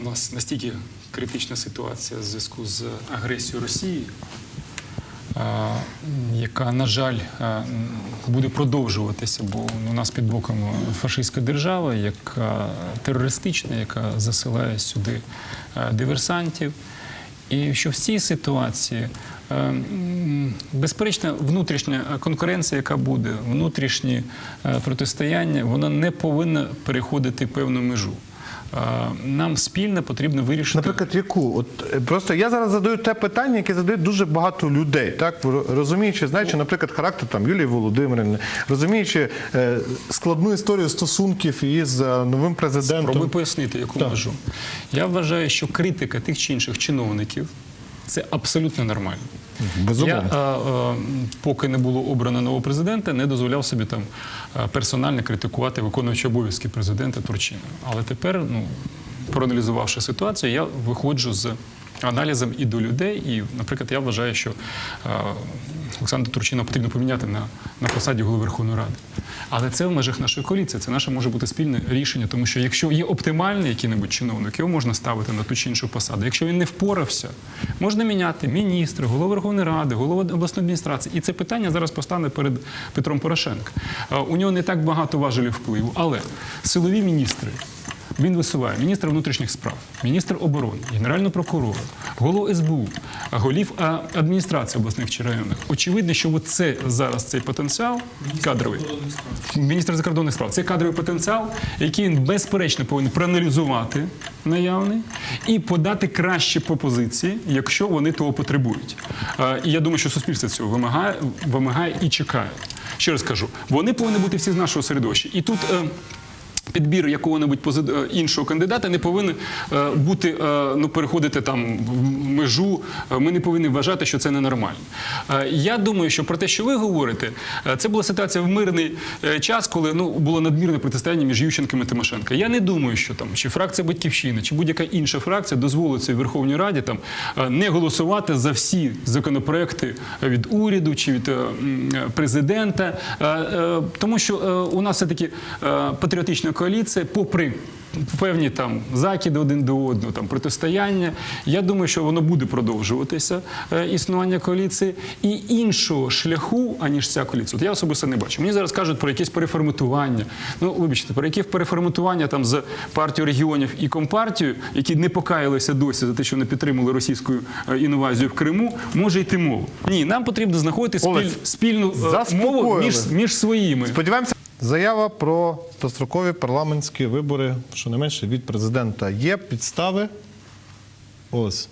у нас настільки критична ситуація в зв'язку з агресією Росії, яка, на жаль, буде продовжуватися, бо у нас під боком фашистська держава, яка терористична, яка засилає сюди диверсантів. І що в цій ситуації, безперечно, внутрішня конкуренція, яка буде, внутрішнє протистояння, воно не повинно переходити певну межу. Е, Нам спільно потрібно вирішити. Наприклад, яку? От е, просто я зараз задаю те питання, яке задають дуже багато людей, так Ро- розуміючи, знаючи, наприклад, характер там Юлії Володимирівни, розуміючи е, складну історію стосунків із новим президентом. Спробуй пояснити, яку Так. межу. Я вважаю, що критика тих чи інших чиновників це абсолютно нормально. Безумовно. Я, е, е, поки не було обрано нового президента, не дозволяв собі там е, персонально критикувати виконуючого обов'язки президента Турчина. Але тепер, ну, проаналізувавши ситуацію, я виходжу з аналізом і до людей. І, наприклад, я вважаю, що Олександра Турчина потрібно поміняти на, на посаді голови Верховної Ради. Але це в межах нашої коаліції. Це наше може бути спільне рішення, тому що якщо є оптимальний який-небудь чиновник, його можна ставити на ту чи іншу посаду. Якщо він не впорався, можна міняти міністра, голову Верховної Ради, голову обласної адміністрації. І це питання зараз постане перед Петром Порошенком. Е, У нього не так багато важелів впливу, але силові міністри. Він висуває міністра внутрішніх справ, міністр оборони, генерального прокурора, голову СБУ, голів адміністрації обласних чи районних. Очевидно, що це зараз цей потенціал кадровий. Міністр закордонних справ. Це кадровий потенціал, який він безперечно повинен проаналізувати наявний і подати кращі пропозиції, якщо вони того потребують. Е, І я думаю, що суспільство цього вимагає, вимагає і чекає. Ще раз кажу, вони повинні бути всі з нашого середовища. І тут. Підбір якого-небудь е, іншого кандидата не повинен е, бути е, ну переходити там в межу. Ми не повинні вважати, що це ненормально. Я думаю, що про те, що ви говорите, це була ситуація в мирний час, коли ну було надмірне протистояння між Ющенком і Тимошенко. Я не думаю, що там чи фракція Батьківщини, чи будь-яка інша фракція дозволить цій Верховній Раді там не голосувати за всі законопроекти від уряду чи від президента, тому що у нас все таки патріотична коаліція, попри певні там закиди один до одного, там протистояння. Я думаю, що воно буде продовжуватися е, існування коаліції, і іншого шляху, аніж ця коаліція. От я особисто не бачу. Мені зараз кажуть про якесь переформатування. Ну, вибачте, про яке переформатування там з партією регіонів і компартію, які не покаялися досі за те, що не підтримали російську е, інвазію в Криму, може йти мова. Ні, нам потрібно знаходити спіль, Олесь, спільну е, заспокоїли. мову між, між своїми. Сподіваємося, заява про дострокові парламентські вибори, щонайменше від президента. Є підстави ось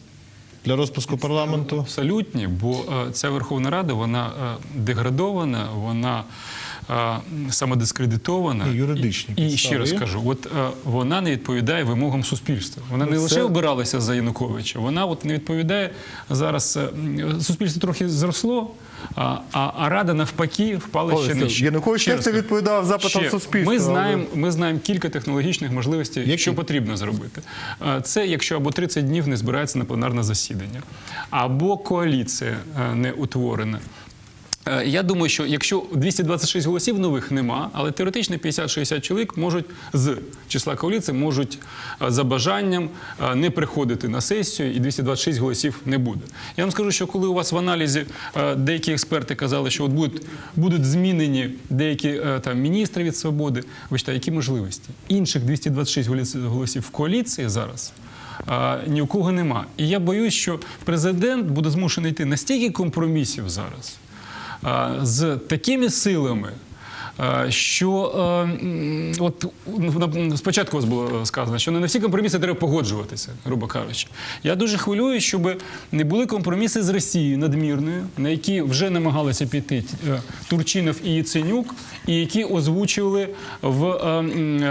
для розпуску парламенту. Абсолютні, бо е, ця Верховна Рада вона е, деградована, вона самодискредитована. І юридичні І, і ще раз кажу, от е, вона не відповідає вимогам суспільства. Вона не Ну, лише обиралася за Януковича, вона от не відповідає зараз. е, Суспільство трохи зросло, а, а, а рада навпаки впала ще нижче. Янукович теж раз відповідав запитам суспільства, Ми але- знаємо, ми знаємо кілька технологічних можливостей, Які? що потрібно зробити. Е, Це якщо або 30 днів не збирається на пленарне засідання, або коаліція не утворена. Е, Я думаю, що якщо 226 голосів нових нема, але теоретично 50-60 чоловік можуть з числа коаліції можуть е, за бажанням е, не приходити на сесію, і 226 голосів не буде. Я вам скажу, що коли у вас в аналізі деякі експерти казали, що от будуть, будуть змінені деякі там міністри від свободи, ви читаєте, які можливості? Інших 226 голіс- голосів в коаліції зараз. Ні у кого нема. І я боюсь, що президент буде змушений йти на стільки компромісів зараз з такими силами. А, Що е, от спочатку вас було сказано, що не на всі компроміси треба погоджуватися, грубо кажучи. Я дуже хвилюю, щоб не були компроміси з Росією надмірною, на які вже намагалися піти е, Турчинов і Яценюк, і які озвучували в е, е,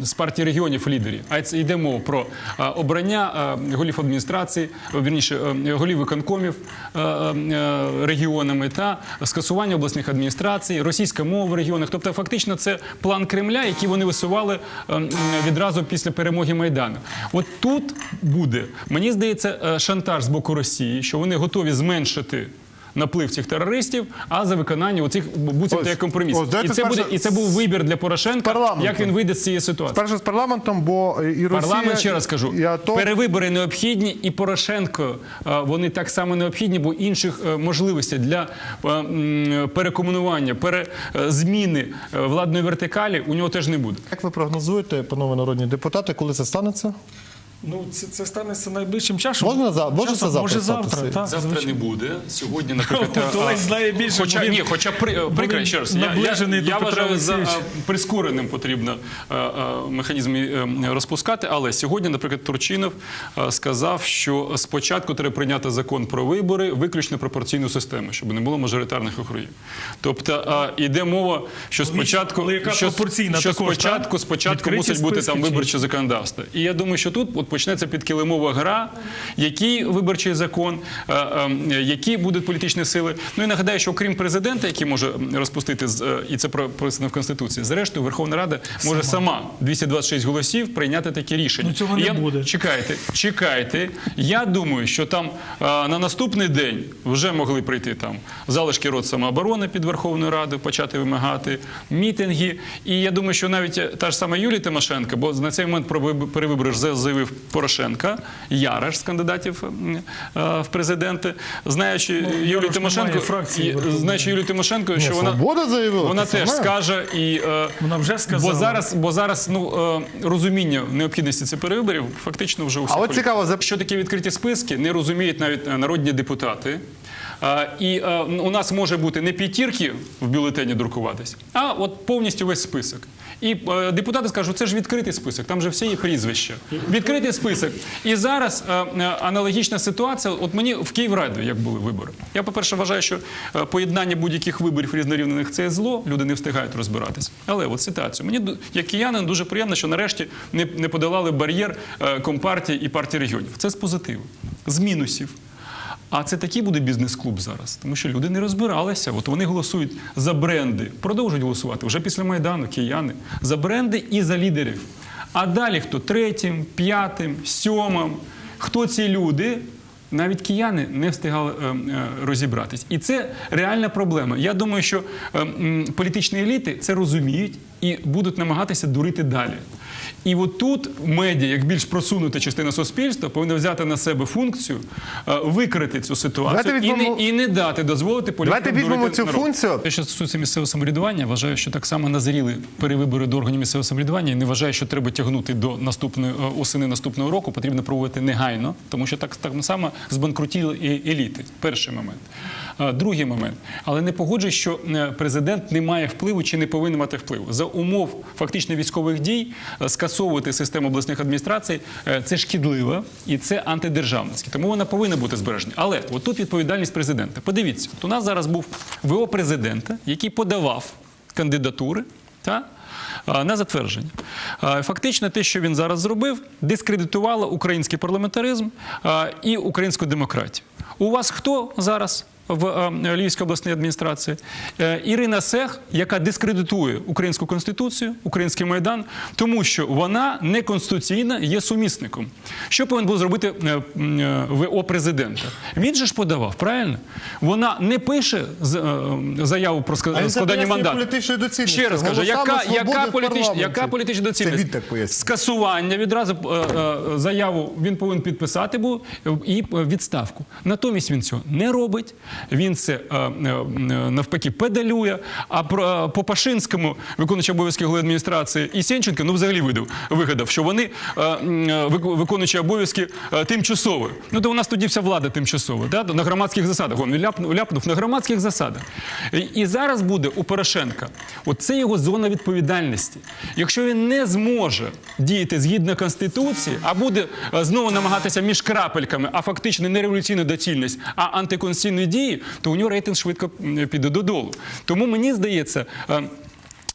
е, з партії регіонів лідерів. А це йде мова про е, обрання е, голів адміністрації, е, вірніше е, голів виконкомів е, е, регіонами та скасування обласних адміністрацій, російська мова регіонах. Тобто, фактично, це план Кремля, який вони висували е, відразу після перемоги Майдану. От тут буде, мені здається, е, шантаж з боку Росії, що вони готові зменшити наплив цих терористів, а за виконання оцих буцімто як компроміс. ось, І це буде і це був вибір для Порошенка, як він вийде з цієї ситуації. Перше з парламентом, бо і Росія... Парламент ще раз кажу, і АТО... перевибори необхідні, і Порошенко е, вони так само необхідні, бо інших е, можливостей для е, перекомунування, пере, зміни е, владної вертикалі у нього теж не буде. Як ви прогнозуєте, панове народні депутати, коли це станеться? Ну, це, це станеться найближчим часом. Можна за- може Часом, це завтра Може завтра, статися? так. Завтра звичайно. не буде. Сьогодні, наприклад, Ну, знає більше, Хоча він- ні, хоча при бо ще раз. Я, я, до я вважаю за а, прискореним потрібно а, а, механізм е, розпускати. Але сьогодні, наприклад, Турчинов а, сказав, що спочатку треба прийняти закон про вибори, виключно пропорційну систему, щоб не було мажоритарних округів. Тобто а, іде мова, що спочатку але яка що, пропорційна що також, спочатку, спочатку Відкриті мусить бути списки там чи- виборче законодавство. І я думаю, що тут от почнеться підкилимова гра, який виборчий закон, е, е, які будуть політичні сили. Ну і нагадаю, що окрім президента, який може розпустити е, і це прописано в конституції, зрештою Верховна Рада може сама 226 голосів прийняти такі рішення. Ну, цього не я- буде. Чекайте, чекайте. Я думаю, що там на наступний день вже могли прийти там залишки рот самооборони під Верховною Радою, почати вимагати мітинги. І я думаю, що навіть та ж сама Юлія Тимошенко, бо на цей момент про виб- перевибори заявив Порошенка, Яраш з кандидатів е, в президенти, знаючи Юлію Тимошенко, фракції знаючи Юлію Тимошенко, що вона заявила. вона теж скаже і е, Вона вже сказала. Бо зараз, бо зараз ну е, розуміння необхідності цих перевиборів фактично вже у всіх А цікаво, що такі відкриті списки не розуміють навіть е, народні депутати. Е, І е, у нас може бути не п'ятірки в бюлетені друкуватись, а от повністю весь список. І е, депутати скажуть, це ж відкритий список, там же всі є прізвища. Відкритий список. І зараз е, е, аналогічна ситуація. От мені в Київраді, як були вибори. Я, по-перше, вважаю, що е, поєднання будь-яких виборів різнорівнених це зло, люди не встигають розбиратись. Але от ситуацію. Мені як киянин дуже приємно, що нарешті не, не подолали бар'єр компартії і партії регіонів. Це з позитиву, з мінусів. А це такий буде бізнес-клуб зараз, тому що люди не розбиралися. От вони голосують за бренди, продовжують голосувати вже після майдану, кияни за бренди і за лідерів. А далі хто третім, п'ятим, сьомим, хто ці люди? Навіть кияни не встигали е, е, розібратись, і це реальна проблема. Я думаю, що е, політичні еліти це розуміють і будуть намагатися дурити далі. І от тут медіа, як більш просунута частина суспільства, повинна взяти на себе функцію е, викрити цю ситуацію і, не, і не дати дозволити політикам Давайте візьмемо цю народ. функцію. Те, що стосується місцевого самоврядування, вважаю, що так само назріли перевибори до органів місцевого самоврядування. І не вважаю, що треба тягнути до наступної е, осени наступного року. Потрібно проводити негайно, тому що так, так само збанкрутіли і еліти. Перший момент. Е, Другий момент. Але не погоджуюсь, що президент не має впливу чи не повинен мати впливу. За умов фактично військових дій е, скасовувати систему обласних адміністрацій е, це шкідливо і це антидержавницьке. Тому вона повинна бути збережена. Але от тут відповідальність президента. Подивіться, у нас зараз був ВО президента, який подавав кандидатури. Та? На затвердження. Фактично, те, що він зараз зробив, дискредитувало український парламентаризм і українську демократію. У вас хто зараз в е, Львівській обласній адміністрації? Е, Ірина Сех, яка дискредитує українську конституцію, український майдан, тому що вона неконституційна є сумісником. Що повинен був зробити е, ВО президента? Він же ж подавав, правильно? Вона не пише заяву про складання мандату. Ще раз кажу, яка, яка, в політична, яка політична доцільність? Скасування відразу заяву він повинен підписати був і відставку. Натомість він цього не робить. Він це е, е, е, навпаки педалює. А по Пашинському, виконуючи обов'язки голови адміністрації і Сенченка, ну взагалі видав, вигадав, що вони м, вик- виконуючи обов'язки тимчасові. Ну то у нас тоді вся влада тимчасова, да? на громадських засадах. Він ляпнув, на громадських засадах. І, зараз буде у Порошенка. Оце його зона відповідальності. Якщо він не зможе діяти згідно конституції, а буде знову намагатися між крапельками, а фактично не революційна доцільність, а антиконституційні дії, то у нього рейтинг швидко піде додолу. Тому мені здається. е,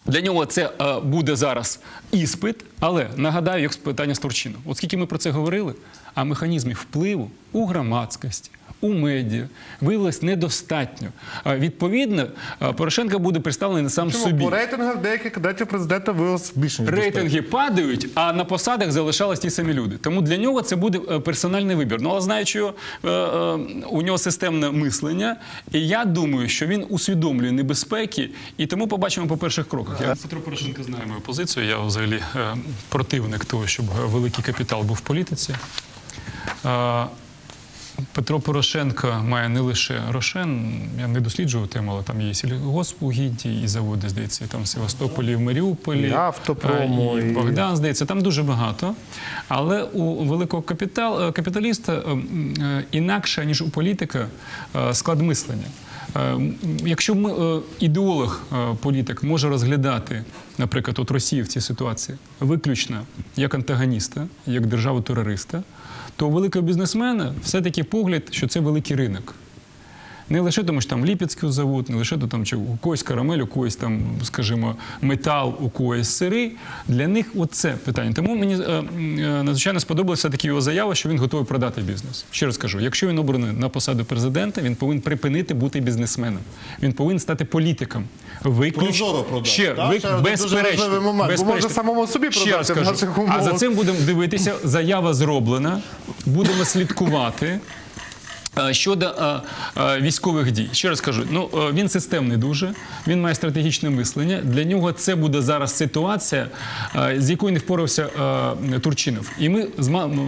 для нього це е, буде зараз іспит, але нагадаю, як питання з Турчином. Оскільки ми про це говорили, а механізмів впливу у громадськості, у медіа виявилось недостатньо. Відповідно, Порошенко буде представлений не сам Чому? собі. По рейтингах деяких кандидатів президента виявилось більше ніж. Рейтинги падають, а на посадах залишались ті самі люди. Тому для нього це буде е, персональний вибір. Ну але знаючи, його, е, е, у нього системне мислення, і я думаю, що він усвідомлює небезпеки, і тому побачимо по перших кроках. Я Петро Порошенко знає мою позицію. Я взагалі противник того, щоб великий капітал був в політиці. Е, Петро Порошенко має не лише Рошен, я не досліджував тему, але там є і сільгоспугідді, і заводи, здається, і там в Севастополі, в Маріуполі, І автопрому, і і- Богдан, здається, там дуже багато. Але у великого капітал, е, капіталіста е, е, інакше, ніж у політика, е, склад мислення. Е, Якщо ми, е, ідеолог, е, політик може розглядати, наприклад, от Росію в цій ситуації виключно як антагоніста, як державу-терориста, то у великого бізнесмена все-таки погляд, що це великий ринок. Не лише тому, що там Ліпецький завод, не лише там, чи у когось карамель, у когось там, скажімо, метал, у когось сири. Для них оце питання. Тому мені е, е, надзвичайно сподобалася такі його заява, що він готовий продати бізнес. Ще раз кажу, якщо він обраний на посаду президента, він повинен припинити бути бізнесменом. Він повинен стати політиком. Виключ... Прозоро продати, Ще, так? ви... Ще один дуже безперечно. бо безперечно. самому собі Ще продати раз кажу. А за цим будемо дивитися. Заява зроблена. Будемо слідкувати. Е, Щодо е, е, військових дій, ще раз кажу, ну він системний дуже, він має стратегічне мислення. Для нього це буде зараз ситуація, з якою не впорався Турчинов. І ми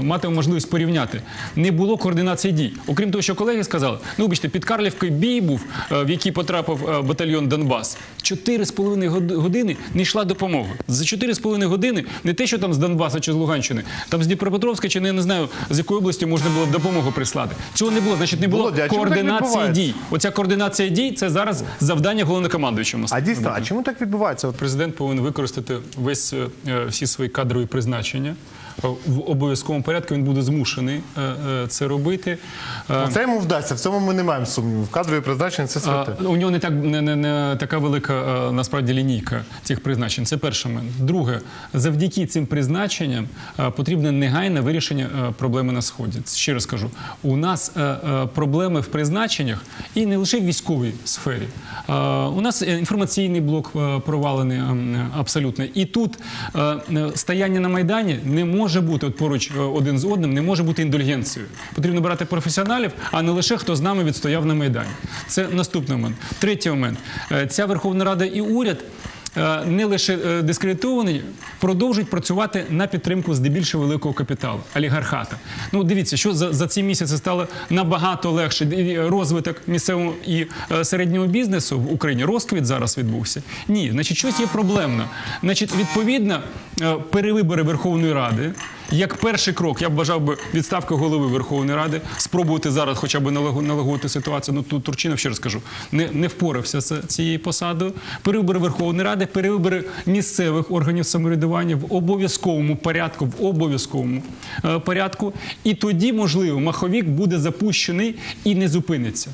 матимемо можливість порівняти. Не було координації дій. Окрім того, що колеги сказали, ну вибачте, під Карлівкою бій був, в який потрапив батальйон Донбас. Чотири з половиною години не йшла допомога. За чотири з половиною години не те, що там з Донбаса чи з Луганщини, там з Дніпропетровська чи не, не знаю з якої області можна було допомогу прислати. Цього не було. Значить, не було Володя, а чому так координації відбувається? дій. Оця координація дій це зараз завдання головнокомандуючого. А дійсно, а чому так відбувається? От Президент повинен використати весь е, е, всі свої кадрові призначення. Е, В обов'язковому порядку він буде змушений е, е, це робити. Це йому вдасться, в цьому ми не маємо сумніву. В кадрові призначення це святе. У нього не так не, не, не така велика насправді лінійка цих призначень. Це перший момент. Друге, завдяки цим призначенням потрібне негайне вирішення проблеми на сході. Ще раз кажу, у нас проблеми в призначеннях і не лише в військовій сфері. У нас інформаційний блок провалений е, абсолютно. І тут стояння на майдані не може бути от поруч е, один з одним, не може бути індульгенцією. Потрібно брати професіоналів, а не лише хто з нами відстояв на майдані. Це наступний момент. Третій момент. Е, Ця Верховна Рада і уряд. Е, Не лише дискредитований, дискредитовані, продовжують працювати на підтримку здебільшого великого капіталу, олігархата. Ну дивіться, що за, за ці місяці стало набагато легше. Розвиток місцевого і е, середнього бізнесу в Україні розквіт зараз відбувся. Ні, значить, щось є проблемно. Значить, відповідно, е, перевибори Верховної Ради. Як перший крок, я б бажав би відставки голови Верховної Ради, спробувати зараз хоча б налаго- налагодити ситуацію. Ну тут Турчинов, ще раз кажу, не, не впорався з цією посадою. Перевибори Верховної Ради, перевибори місцевих органів самоврядування в обов'язковому порядку, в обов'язковому е, порядку. І тоді, можливо, маховік буде запущений і не зупиниться.